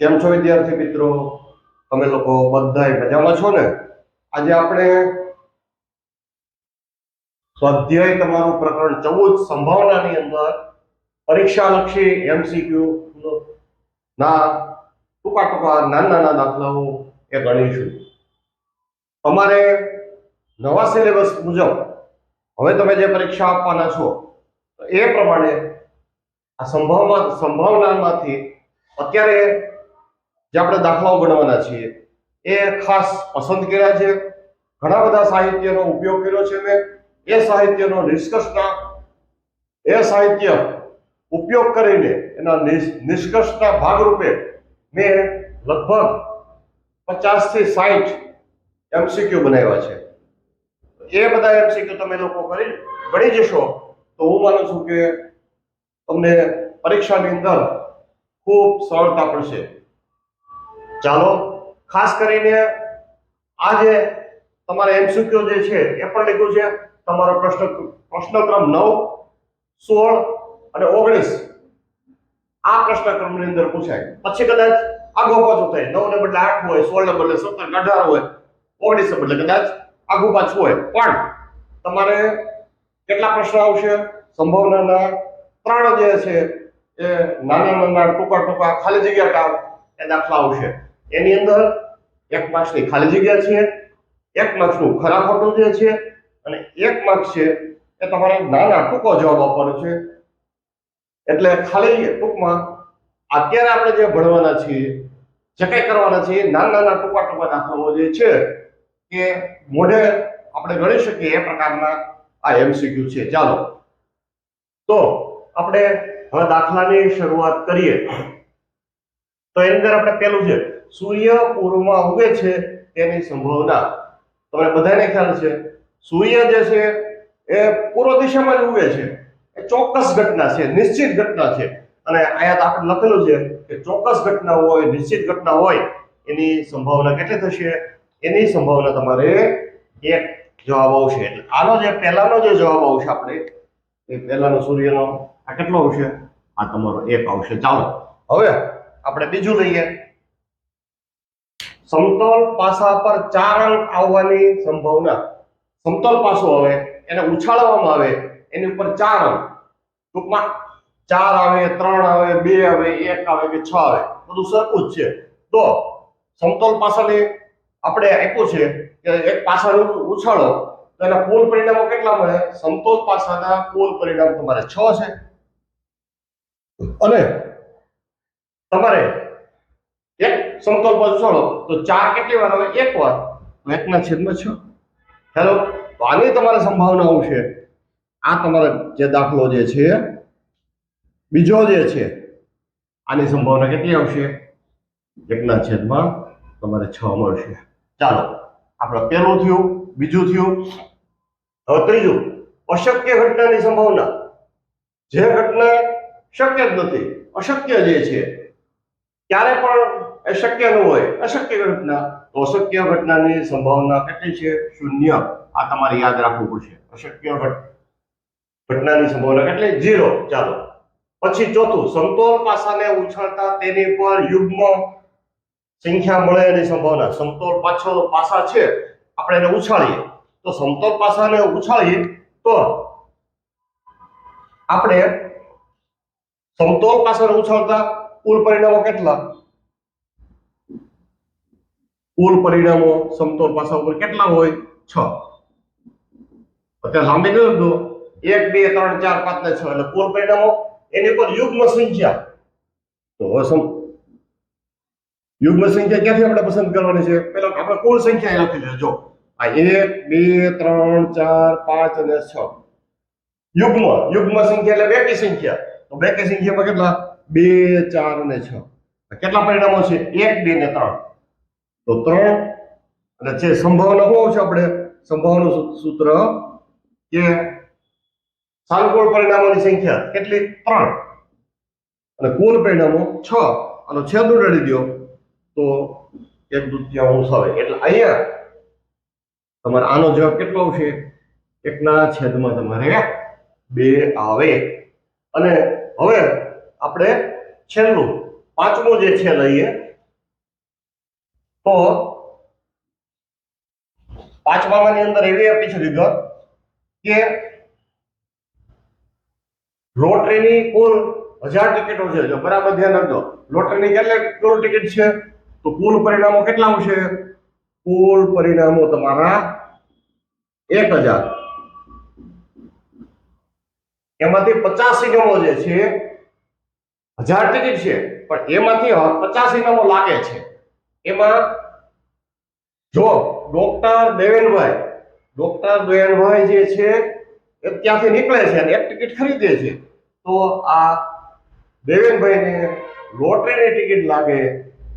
કેમ છો વિદ્યાર્થી મિત્રો? તમે લોકો બધાય મજામાં છો ને? આજે આપણે સ્વાધ્યાય તમારું પ્રકરણ ચૌદ સંભાવનાની અંદર પરીક્ષાલક્ષી એમસીક્યુ ના ટૂંકા ટૂંકા નાના નાના દાખલાઓ એ ગણીશું. તમારે નવા સિલેબસ મુજબ હવે તમે જે પરીક્ષા આપવાના છો એ પ્રમાણે આ સંભાવના સંભાવનામાંથી અત્યારે જે આપણે દાખલાઓ ગણવાના છીએ. એ ખાસ પસંદ કર્યા છે. ઘણા બધા સાહિત્યનો ઉપયોગ કર્યો છે મેં. એ સાહિત્યનો નિષ્કર્ષના, એ સાહિત્ય ઉપયોગ કરીને એના નિષ્કર્ષના ભાગરૂપે મેં લગભગ પચાસથી સાઠ એમસીક્યુ બનાવ્યા છે. એ બધા એમસીક્યુ તમે લોકો કરી, ગણી જશો તો હું માનું છું કે તમને પરીક્ષાની અંદર ખૂબ સરળતા પડશે. ચાલો, ખાસ કરીને આ જે તમારે એમસીક્યુ જે છે, એ પણ લખ્યું છે. તમારો પ્રશ્ન, પ્રશ્નક્રમ નવ, સોળ અને ઓગણીસ. આ પ્રશ્નક્રમની અંદર પૂછાય. પછી કદાચ આગો પાછું થાય. નવ ને બદલે આઠ હોય, સોળ ને બદલે સત્તર અઢાર હોય, ઓગણીસ બદલે કદાચ આગું પાછું હોય. પણ તમારે કેટલા પ્રશ્ન આવશે? સંભાવનાના ત્રણ જે છે, એ નાના નાના ટૂંકા ટૂંકા ખાલી જગ્યા દાખલા આવશે. એની અંદર એક માર્ક્સની ખાલી જગ્યા છે, એક માર્ક્સનું ખરા ખોટું જે છે અને એક માર્ક્સ છે એ તમારે નાના ટૂંકો જવાબ આપવાનો છે. એટલે ખાલી ટૂંકમાં અત્યારે આપણે જે ભણવાના છીએ, જે કંઈ કરવાના છીએ, નાના નાના ટૂંકા ટૂંકા દાખલાઓ જે છે કે મોઢે આપણે ગણી શકીએ એ પ્રકારના આ એમસીક્યુ છે. ચાલો. તો આપણે હવે દાખલાની શરૂઆત કરીએ. તો એની અંદર આપણે પેલું છે સૂર્ય પૂર્વમાં ઉગે છે તેની સંભાવના. તમને બધાને ખ્યાલ છે. સૂર્ય જે છે એ પૂર્વ દિશામાં જ ઉગે છે. એ ચોક્કસ ઘટના છે, નિશ્ચિત ઘટના છે. અને અહીંયા આપણે લખેલું છે કે ચોક્કસ ઘટના હોય, નિશ્ચિત ઘટના હોય, એની સંભાવના કેટલી થશે? એની સંભાવના તમારે એક જવાબ આવશે. એટલે આનો જે, પહેલાનો જે જવાબ આવશે આપણે, એ પહેલાનો સૂર્યનો, આ કેટલો આવશે? આ તમારો એક આવશે. ચાલો, હવે આપણે બીજું લઈએ. સમતલ પાસા પર ચાર અંક આવવાની સંભાવના. સમતોલ પાસો આવે એને ઉછાળવામાં આવે, એની ઉપર ચાર અંક. ટૂંકમાં ચાર આવે, ત્રણ આવે, બે આવે, એક આવે કે છ આવે. બધું સરખું જ છે. તો સમતોલ પાસાને આપણે આપ્યું છે કે એક પાસાનું ઉછાળો, તો એના કુલ પરિણામો કેટલા મળે? સમતોલ પાસાના કુલ પરિણામ તમારે છ છે. અને તમારે સમતોલ પદ છોડો તો ચાર કેટલી વાર આવે? એક વાર. એકના છેદમાં છ. હેલો? તો આની તમારે સંભાવના આવશે આ તમારે જે દાખલો જે છે, બીજો જે છે, આની સંભાવના કેટલી આવશે? એકના છેદમાં તમારે છ મળશે. ચાલો, આપણે પહેલું થયું, બીજું થયું. હવે ત્રીજું. અશક્ય ઘટનાની સંભાવના. જે ઘટના શક્ય જ નથી, અશક્ય જે છે, ક્યારે પણ એ શક્ય ન હોય, અશક્ય ઘટના. તો અશક્ય ઘટનાની સંભાવના કેટલી છે? શૂન્ય. આ તમારે યાદ રાખવું પડશે. અશક્ય ઘટ, ઘટનાની સંભાવના કેટલી? ઝીરો. ચાલો. પછી ચોથું. સમતોલ પાસાને ઉછળતા તેની પર યુગ્મ સંખ્યા મળે એની સંભાવના. સમતોલ પાછળ પાસા છે. આપણે એને ઉછાળીએ. તો સમતોલ પાસાને ઉછાળીએ તો આપણે સમતોલ પાસાને ઉછાળતા કુલ પરિણામો કેટલા? કુલ પરિણામો સમતોલ પાસા ઉપર કેટલા હોય? છ. અત્યારે લાંબી નહીં લખતો એક, બે, ત્રણ, ચાર, પાંચ ને છ. એટલે કુલ પરિણામો એની ઉપર યુગ્મ સંખ્યા. તો સમ યુગ્મ સંખ્યા ક્યાંથી આપણે પસંદ કરવાની છે? પેલા આપણે કુલ સંખ્યા લખી દેજો. આ એક, બે, ત્રણ, ચાર, પાંચ અને છ. યુગ્મ યુગ્મ સંખ્યા એટલે બેકી સંખ્યા. તો બેકી સંખ્યામાં કેટલા? બે, ચાર અને છ. કેટલા પરિણામો છે? એક, બે ને ત્રણ. તો ત્રણ, અને જે સંભાવના બહુ છે આપણે, સંભાવના સૂત્ર, કે સાનુકૂળ પરિણામોની સંખ્યા કેટલી? ત્રણ. અને કુલ પરિણામો છ. અને છેદ ઉડાડી દો. તો એક દુત્યાંશ આવે. એટલે અહીંયા તમારે આનો જવાબ કેટલો આવશે? એકના છેદમાં તમારે બે આવે. અને હવે આપણે છેલ્લું, પાંચમું જે છે લઈએ તો પાંચમાની અંદર એવી આપી છે વિગત કે લોટરીની કુલ હજાર ટિકિટો છે. જો બરાબર ધ્યાન રાખજો. લોટરીની કેટલી કુલ ટિકિટ છે? તો કુલ પરિણામો કેટલા આવશે? કુલ પરિણામો તમારા એક હજાર. એમાંથી પચાસ ઇનામો જે છે, હજાર ટિકિટ છે. પણ એમાંથી પચાસ ઇનામો લાગે છે. એમાં જો ડોક્ટર દેવેનભાઈ ડોક્ટર દેવેનભાઈ જે છે એ ત્યાંથી નીકળે છે અને એક ટિકિટ ખરીદે છે, તો આ દેવેનભાઈને લોટરીની ટિકિટ લાગે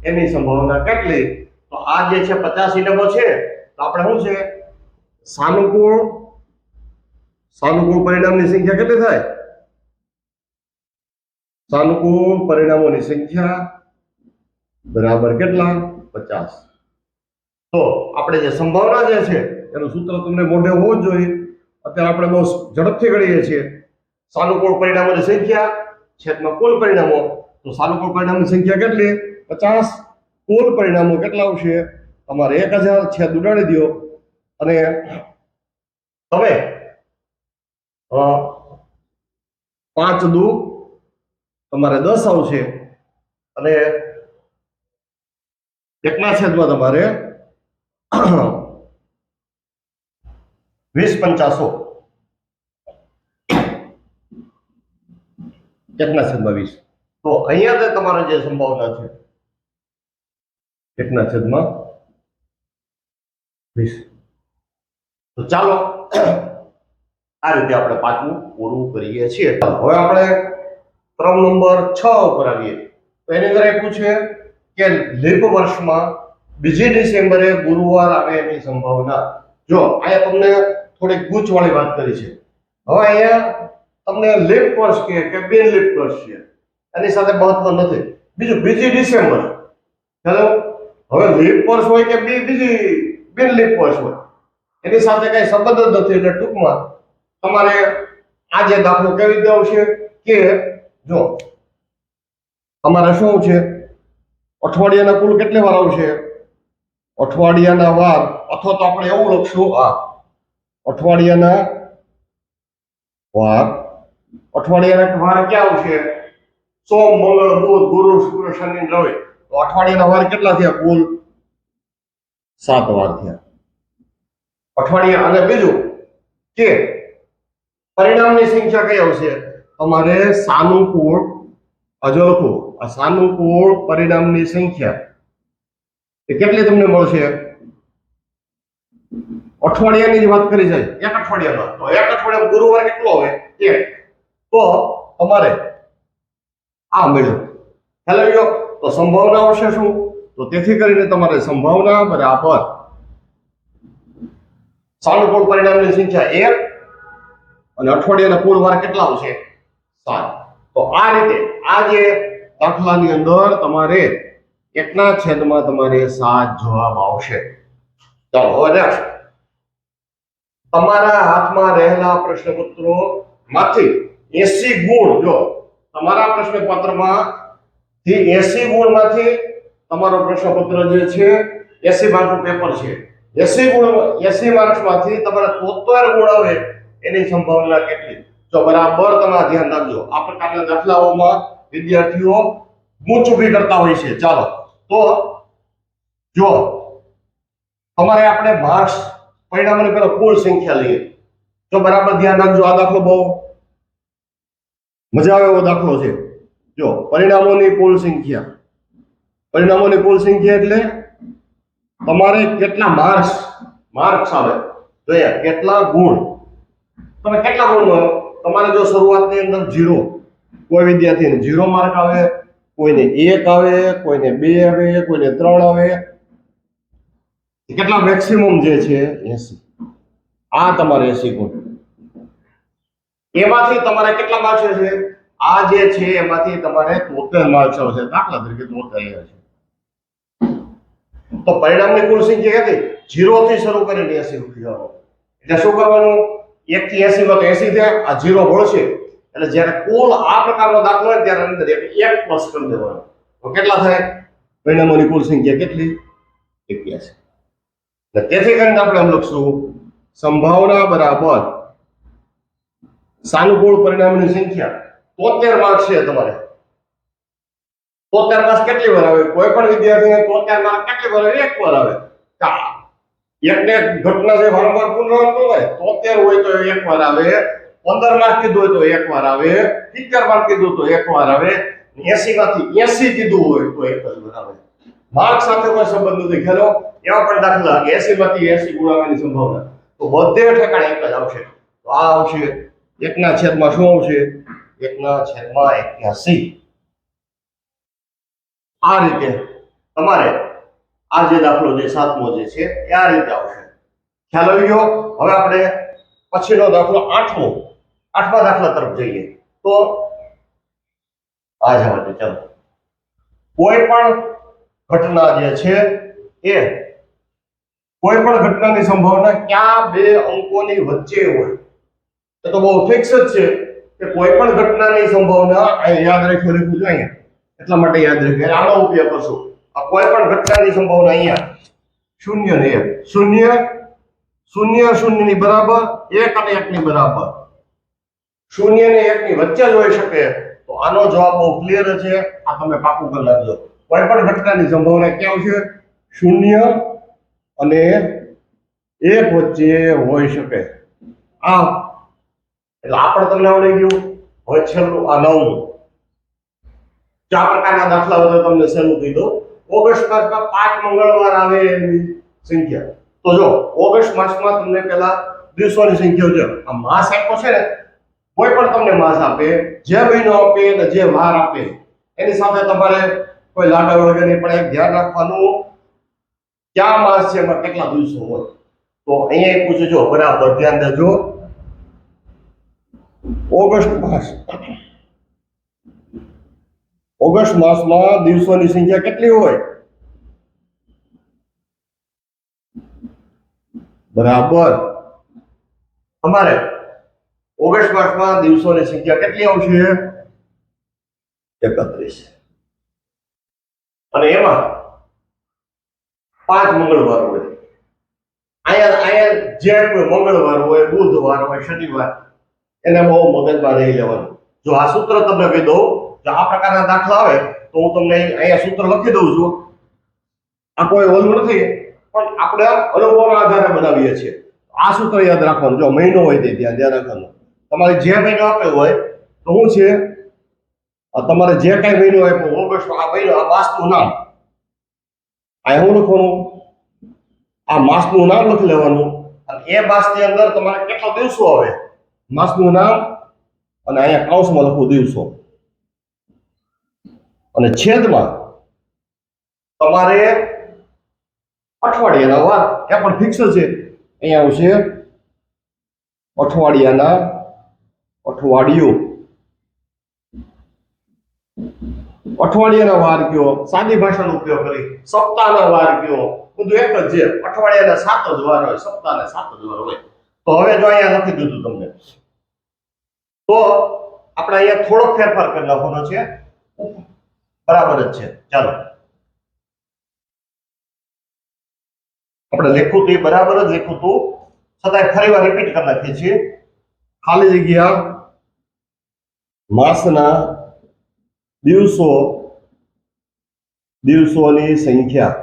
એની સંભાવના કેટલી? તો આ જે છે પચાસ ઇનામો છે, તો આપણે શું છે? સાનુકૂળ સાનુકૂળ પરિણામની સંખ્યા કેટલી થાય? સાનુકૂળ પરિણામોની સંખ્યા બરાબર કેટલા? પચાસ. તો આપણે જે સંભાવના જે છે, એનું સૂત્ર તમને મોઢે હોવું જ જોઈએ. અત્યારે આપણે બહુ ઝડપથી ગણીએ છીએ. સાનુકૂળ પરિણામોની સંખ્યા, છેદમાં કુલ પરિણામો. તો સાનુકૂળ પરિણામની સંખ્યા કેટલી? પચાસ. કુલ પરિણામો કેટલા આવશે? તમારે એક હજાર છેદ ઉડાડી દો. અને તમે પાંચ દુ તમારે દસ આવશે. અને એકના છેદમાં તમારે? વીસ પંચાસો. એકના છેદમાં વીસ? તો અહીંયા તમારે જે સંભાવના છે એકના છેદમાં વીસ. તો ચાલો, આ રીતે આપણે પાંચમું પૂરું કરીએ છીએ. હવે આપણે ક્રમ નંબર છ ઉપર આવીએ. તો એની અંદર આપ્યું પૂછે કે લીપ વર્ષમાં બીજી ડિસેમ્બરે ગુરુવાર આવે એની સંભાવના. જો, અહીંયા તમને થોડીક ગૂંચવાળી વાત કરી છે. હવે અહીંયા તમને લીપ વર્ષ કે કે બિન લીપ વર્ષ છે. એની સાથે મહત્વ નથી. બીજું, બીજી ડિસેમ્બર. ચાલો, હવે લીપ વર્ષ હોય કે બીજી બિન લીપ વર્ષ હોય. એની સાથે કઈ સંબંધ જ નથી એટલે ટૂંકમાં તમારે આ જે દાખલો કેવી રીતે આવશે કે જો, તમારે શું છે? અઠવાડિયાના કુલ કેટલી વાર આવશે? અઠવાડિયાના વાર, અથવા તો આપણે એવું લખશું, આ અઠવાડિયાના વાર. અઠવાડિયાના વાર ક્યાં આવશે? સોમ, મંગળ, બુધ, ગુરુ, શુક્ર, શનિ, રવિ. તો અઠવાડિયાના વાર કેટલા થયા કુલ? સાત વાર થયા. અઠવાડિયા અને બીજું કે પરિણામની સંખ્યા કઈ આવશે? તમારે સાનુકૂળ હજુ લખું આ સાનુકૂળ પરિણામની સંખ્યા. એ કેટલી તમને મળશે? અઠવાડિયાની જ વાત કરી જાય એક અઠવાડિયામાં. તો એક અઠવાડિયામાં ગુરુવાર કેટલો હોય એક. તો તમારે આ મળ્યો. ખ્યાલ આવી ગયો તો સંભાવના આવશે શું? તો તેથી કરીને તમારે સંભાવના બરાબર સાનુકૂળ પરિણામની સંખ્યા એક અને અઠવાડિયાના કુલ વાર કેટલા આવશે? સાત. તો આ રીતે આ જે દાખલાની અંદર તમારે એકના છેદમાં તમારે સાત જવાબ આવશે. ચાલો તમારા હાથમાં રહેલા પ્રશ્નપત્રો માંથી એસી ગુણ, જો તમારા પ્રશ્નપત્રમાં થી એસી ગુણમાંથી તમારો પ્રશ્નપત્ર જે છે, એસી માર્કનું પેપર છે. એસી ગુણ, એસી માર્ક્સમાંથી તમારે તોતેર ગુણ આવે એની સંભાવના કેટલી? જો બરાબર તમે ધ્યાન રાખજો. આ પ્રકારના દાખલાઓમાં વિદ્યાર્થીઓ ગૂંચ ઊભી કરતા હોય છે. ચાલો. તો જો તમારે આપણે માર્ક્સ પરિણામોની પહેલા કુલ સંખ્યા લઈએ. તો બરાબર ધ્યાન રાખજો. આ દાખલો બહુ મજા આવે એવો દાખલો છે. જો પરિણામોની કુલ સંખ્યા. પરિણામોની કુલ સંખ્યા એટલે તમારે કેટલા માર્ક્સ માર્ક્સ આવે. જોઈએ, કેટલા ગુણ. તમે કેટલા ગુણ તમારે જો શરૂઆતની અંદર ઝીરો કોઈ વિદ્યાર્થીને ઝીરો માર્ક આવે, કોઈને એક આવે, કોઈને બે આવે, કોઈને ત્રણ આવે. કેટલા મેક્સિમમ જે છે? એસી. આ તમારે એસી ગુણ. એમાંથી તમારે કેટલા માર્ક્સ છે? આ જે છે એમાંથી તમારે તોતેર માર્ક્સ આવશે દાખલા તરીકે તોતેર છે. તો પરિણામની કુલ સંખ્યા કેટલી? ઝીરો થી શરૂ કરીને એસી સુધી એટલે શું કરવાનું? એક થી એસી તો એસી થાય, આ જીરો ભળશે એટલે જ્યારે કુલ આ પ્રકારનો દાખલો હોય, ત્યારે અંદર એક પ્લસ કરી દેવાનો. તો કેટલા થાય? પરિણામોની કુલ સંખ્યા કેટલી? એક્યાસી તેથી કરીને આપણે એમ લખશું, સંભાવના બરાબર સાનુકૂળ પરિણામની સંખ્યા તોતેર માર્ક છે તમારે. તોતેર માર્ક કેટલી વાર આવે? કોઈ પણ વિદ્યાર્થીને તોતેર માર્ક કેટલી વાર આવે? એક વાર આવે. એકને એક ઘટના છે વારંવાર પુનરાવર્તન હોય, તોતેર હોય તો એક વાર આવે, પંદર માર્ક કીધું હોય તો એક વાર આવે, સિત્તેર માર્ક કીધું તો એક વાર આવે એસી માંથી એસી કીધું હોય તો એક જ વાર આવે. માર્ક સાથે કોઈ સંબંધ નથી ખેલો એવા પણ દાખલા એસી માંથી એસી ગુણાવાની સંભાવના. તો બધે ઠેકાણે એક જ આવશે. તો આ આવશે એકના છેદમાં શું આવશે? એકના છેદમાં એક્યાસી. આ રીતે તમારે આ જે દાખલો જે સાતમો જે છે, એ આ રીતે આવશે. ખ્યાલ આવી ગયો? હવે આપણે પછીનો દાખલો આઠમો, આઠમા દાખલા તરફ જઈએ. તો આ માટે ચાલો. કોઈ પણ ઘટના જે છે, એ કોઈ પણ ઘટનાની સંભાવના ક્યાં બે અંકોની વચ્ચે હોય, એ તો બહુ ફિક્સ જ છે કે કોઈ પણ ઘટનાની સંભાવના યાદ રાખી લખ્યું છે અહીંયા એટલા માટે યાદ રાખ્યું આનો ઉપયોગ કરશું. આ કોઈ પણ ઘટનાની સંભાવના અહીંયા શૂન્ય ને એક શૂન્ય શૂન્ય શૂન્યની બરાબર, એક અને એક ની બરાબર. શૂન્ય ને એક ની વચ્ચે જ હોઈ શકે. તો આનો જવાબ બહુ ક્લિયર છે. આ તમે પાકું કરી લાગજો કોઈ પણ ઘટનાની સંભાવના ક્યાં છે? શૂન્ય અને એક વચ્ચે હોઈ શકે. આ એટલે આ પણ તમને આવડી ગયું. હવે છેલ્લું આ નવમું. ચાર પ્રકારના દાખલા બધા તમને સહેલું કરી દો ઓગસ્ટ માસમાં પાંચ મંગળવાર આવે એની સંખ્યા. તો જો, ઓગસ્ટ માસમાં તમને પેલા દિવસોની સંખ્યા છે આ માસ આપ્યો છે ને, કોઈ પણ તમને માસ આપે, જે મહિનો આપે અને જે વાર આપે, એની સાથે તમારે કોઈ લાડા વગેરે પણ એક ધ્યાન રાખવાનું. ક્યાં માસ છે, એમાં કેટલા દિવસો હોય? તો અહીંયા પૂછજો બરાબર, ધ્યાન દેજો. ઓગસ્ટ માસ. ઓગસ્ટ માસમાં દિવસોની સંખ્યા કેટલી હોય? બરાબર. અમારે ઓગસ્ટ માસમાં દિવસોની સંખ્યા કેટલી આવશે? એકત્રીસ. અને એમાં પાંચ મંગળવાર હોય. અહીંયા અહીંયા જે કોઈ મંગળવાર હોય, બુધવાર હોય, શનિવાર એને બહુ મગજમાં નહીં લેવાનું. જો આ સૂત્ર તમને કહી દઉં જો આ પ્રકારના દાખલા આવે, તો હું તમને અહીંયા સૂત્ર લખી દઉં છું. આ કોઈ ઓલું નથી, પણ આપણે અનુભવના આધારે બનાવીએ છીએ. આ સૂત્ર યાદ રાખવાનું, જો મહિનો હોય તે ત્યાં, ધ્યાન રાખવાનું. તમારે જે મહિનો આપેલો હોય, તો શું છે? તમારે જે કાંઈ મહિનો આપ્યો ઓગસ્ટ આ મહિનો, આ માસનું નામ. આ હું લખવાનું? આ માસનું નામ લખી લેવાનું. અને એ માસની અંદર તમારે કેટલા દિવસો આવે? માસનું નામ અને અહીંયા કૌંસમાં લખવું દિવસો. અને છેદમાં તમારે અઠવાડિયાના વાર, એ પણ ફિક્સ છે. અહીંયા આવશે અઠવાડિયાના અઠવાડિયું. અઠવાડિયાના વાર કયો? સાદી ભાષાનો ઉપયોગ કરી. સપ્તાહના વાર કયો? બધું એક જ છે. અઠવાડિયાના સાત જ વાર હોય, સપ્તાહના સાત જ વાર હોય. તો હવે જો અહીંયા લખી દીધું તમને. તો આપણે અહીંયા થોડોક ફેરફાર કરી નાખવાનો છે. બરાબર જ છે. ચાલો. આપણે લખ્યું હતું બરાબર જ લખ્યું હતું છતાંય ફરી વાર રિપીટ કરી નાખીએ છીએ. ખાલી જગ્યા માસના દિવસો, દિવસોની સંખ્યા.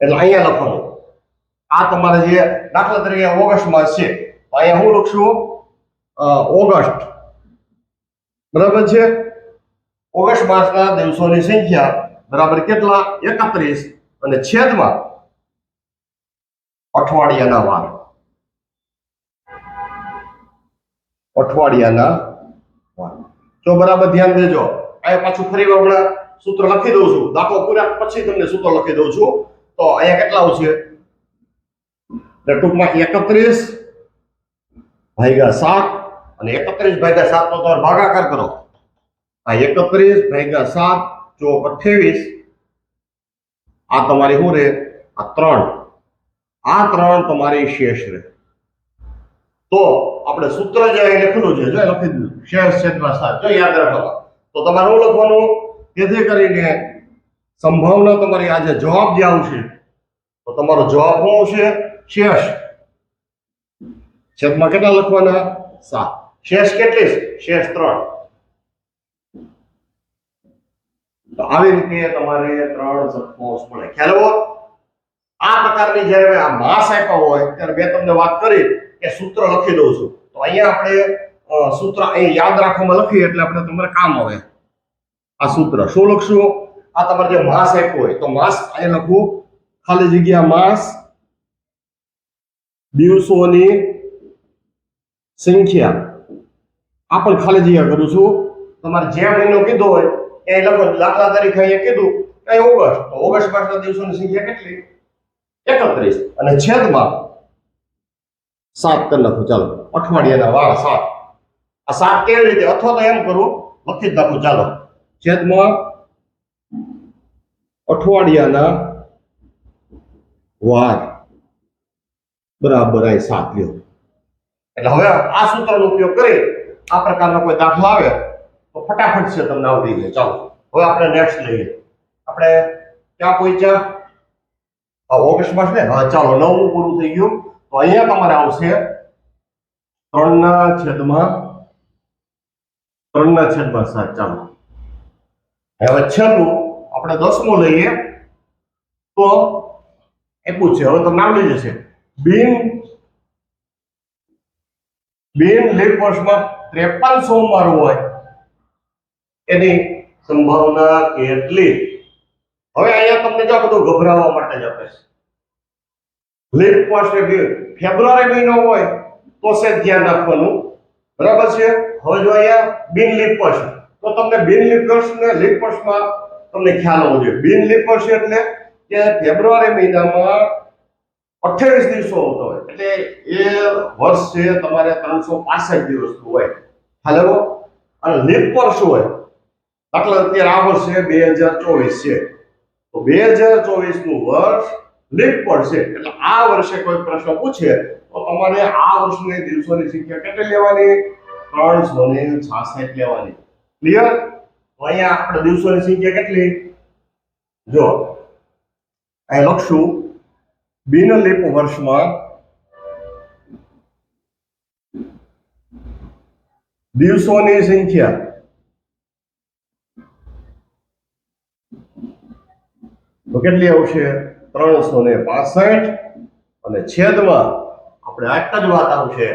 એટલે અહીંયા લખવાનું. આ તમારે જે દાખલા તરીકે ઓગસ્ટ માસ છે અહીંયા હું લખશું ઓગસ્ટ. બરાબર છે? ઓગસ્ટ માસના દિવસોની સંખ્યા બરાબર કેટલા? એકત્રીસ. અને છેદમાં અઠવાડિયાના વાર અઠવાડિયાના વાર તો બરાબર ધ્યાન દેજો. અહીંયા પાછું ફરી હમણાં સૂત્ર લખી દઉં છું. દાખલો પૂર્યા પછી તમને સૂત્ર લખી દઉં છું. તો અહીંયા કેટલા આવશે? ટૂંકમાં એકત્રીસ ભાગ્યા સાત અને એકત્રીસ ભાગ્યા સાત નો તમારે ભાગાકાર કરો. આ એકત્રીસ ભાગ્યા સાત ચોક અઠ્યાવીસ. આ તમારી શું રહે? આ ત્રણ. આ ત્રણ તમારી શેષ રહે. તો આપણે સૂત્ર જે અહીં લખેલું છે, જો લખી દીધું. શેષ છેદમાં સાત. જો યાદ રાખવા તો તમારે શું લખવાનું? જેથી કરીને સંભાવના તમારી આજે જવાબ જે આવશે, તો તમારો જવાબ શું આવશે? શેષ. છેદમાં કેટલા લખવાના? સાત. શેષ કેટલી શેષ ત્રણ. તો આવી રીતે તમારે ત્રણ સત્તાંશ મળે ખ્યાલ આવો આ પ્રકારની જ્યારે આ માસ આપ્યા હોય, ત્યારે મેં તમને વાત કરી કે સૂત્ર લખી દઉં છું. તો અહીંયા આપણે સૂત્ર અહીં યાદ રાખવામાં લખીએ એટલે આપણે તમારે કામ આવે. આ સૂત્ર શું લખશું? આ તમારે જે માસ આપ્યો હોય, તો માસ અહીંયા લખવું ખાલી જગ્યા માસ દિવસોની સંખ્યા. આ પણ ખાલી જગ્યા કરું છું. તમારે જે મહિનો કીધો હોય એ લખો દાખલા તરીકે અહીંયા કીધું, કે ઓગસ્ટ. તો ઓગસ્ટ માસના દિવસોની સંખ્યા કેટલી? એકત્રીસ. અને છેદમાં સાત કરી નાખો, ચાલો. અઠવાડિયાના વાળ, સાત. આ સાત કેવી રીતે? અથવા તો એમ કરું, લખી જ નાખું, ચાલો. છેદમાં અઠવાડિયાના વાર બરાબર આ સાત લ્યો. એટલે હવે આ સૂત્રનો ઉપયોગ કરી, આ પ્રકારનો કોઈ દાખલો આવે તો ફટાફટ છે, તમને આવડી જાય ચાલો, હવે આપણે નેક્સ્ટ લઈએ. આપણે ક્યાં પહોંચ્યા આ ઓગસ્ટ માસ ને? હા, ચાલો નવમું પૂરું થઈ ગયું. તો અહીંયા તમારે આવશે ત્રણના છેદમાં ત્રણના છેદમાં સાત. ચાલો. હવે છેલ્લું, આપણે દસમું લઈએ. તો એ પૂછે. હવે તમને આવડી જશે. બિન બિન લીપ વર્ષમાં ત્રેપન સોમવાર હોય. એની સંભાવના કેટલી? હવે અહીંયા તમને જો બધું ગભરાવવા માટે જ આપે છે. લીપ વર્ષ ફેબ્રુઆરી મહિનો હોય, તો છે ધ્યાન રાખવાનું. બરાબર છે? હવે જો અહીંયા બિન લીપ વર્ષ તો તમને બિન લીપ વર્ષ ને લીપ વર્ષમાં તમને ખ્યાલ હોવો જોઈએ. બિન લીપ વર્ષ એટલે કે ફેબ્રુઆરી મહિનામાં અઠ્યાવીસ દિવસો આવતો હોય. એટલે એ વર્ષ છે, તમારે ત્રણસો પાસઠ દિવસનું હોય. ખ્યાલ અને લીપ વર્ષ હોય દાખલા અત્યારે આ વર્ષ છે બે હજાર ચોવીસ છે. તો બે હજાર ચોવીસનું વર્ષ લીપ પણ છે. એટલે આ વર્ષે કોઈ પ્રશ્ન પૂછે તો તમારે આ વર્ષની દિવસોની સંખ્યા કેટલી લેવાની? ત્રણસો ને છાસઠ લેવાની. ક્લિયર અહીંયા આપણે દિવસોની સંખ્યા કેટલી? જો, અહીં લખશું, બિન લીપ વર્ષમાં દિવસોની સંખ્યા તો કેટલી આવશે? ત્રણસો ને પાસઠ. અને છેદમાં આપણે આટલા જ વાત આવશે,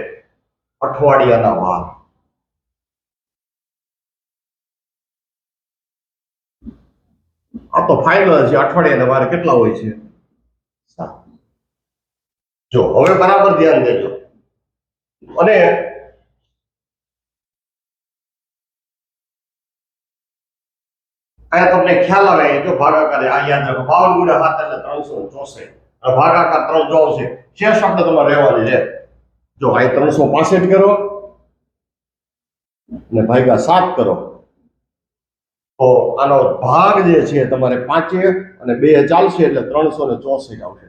અઠવાડિયાના વાર આ તો ફાઇનલ છે, અઠવાડિયાના વાર કેટલા હોય છે? જો, હવે બરાબર ધ્યાન દેજો. અને અહીંયા તમને ખ્યાલ આવે, જો ભાગાકાર આ યાદ રાખો બાવન ગુણ્યા સાત એટલે ત્રણસો ચોસઠ. ભાગાકાર ત્રણ જો આવશે શેષ આપણે તમારે રહેવાની છે. જો અહીં ત્રણસો પાસઠ કરો ને ભાગ્યા સાત કરો. તો આનો ભાગ જે છે તમારે પાંચે અને બે ચાલશે એટલે ત્રણસો ને ચોસઠ આવશે.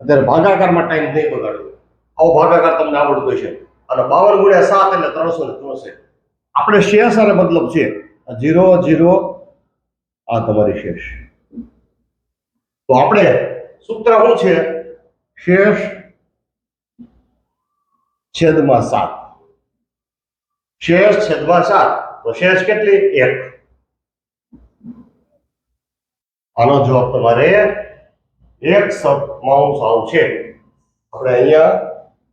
અત્યારે ભાગાકારમાં ટાઈમ નહીં બગાડવો. આવો ભાગાકાર તમને આવડતો છે અને બાવન ગુણ્યા સાત એટલે ત્રણસો ને ચોસઠ. આપણે શેષ અને મતલબ છે. જીરો જીરો આ તમારી શેષ. તો આપણે સૂત્ર શું છે? શેષ છેદમાં સાત. શેષ છેદમાં સાત. તો શેષ કેટલી? એક. આનો જવાબ તમારે એક સપ્તમાંશ આવશે આપણે અહીંયા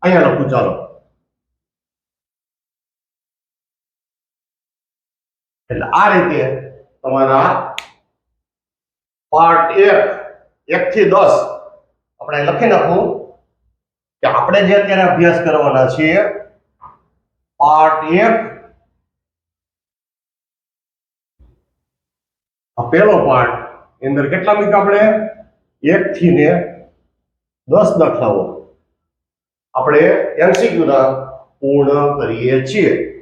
અહીંયા લખું, ચાલો. એટલે આ રીતે તમારા પાર્ટ એક એક થી દસ. આપણે લખી નાખવું કે આપણે જે અત્યારે અભ્યાસ કરવાના છીએ પાર્ટ એક. પહેલો પાર્ટ અંદર કેટલા મૂક્યા આપણે? એક થી ને દસ દાખલાઓ. આપણે એમસીક્યુ ના પૂર્ણ કરીએ છીએ.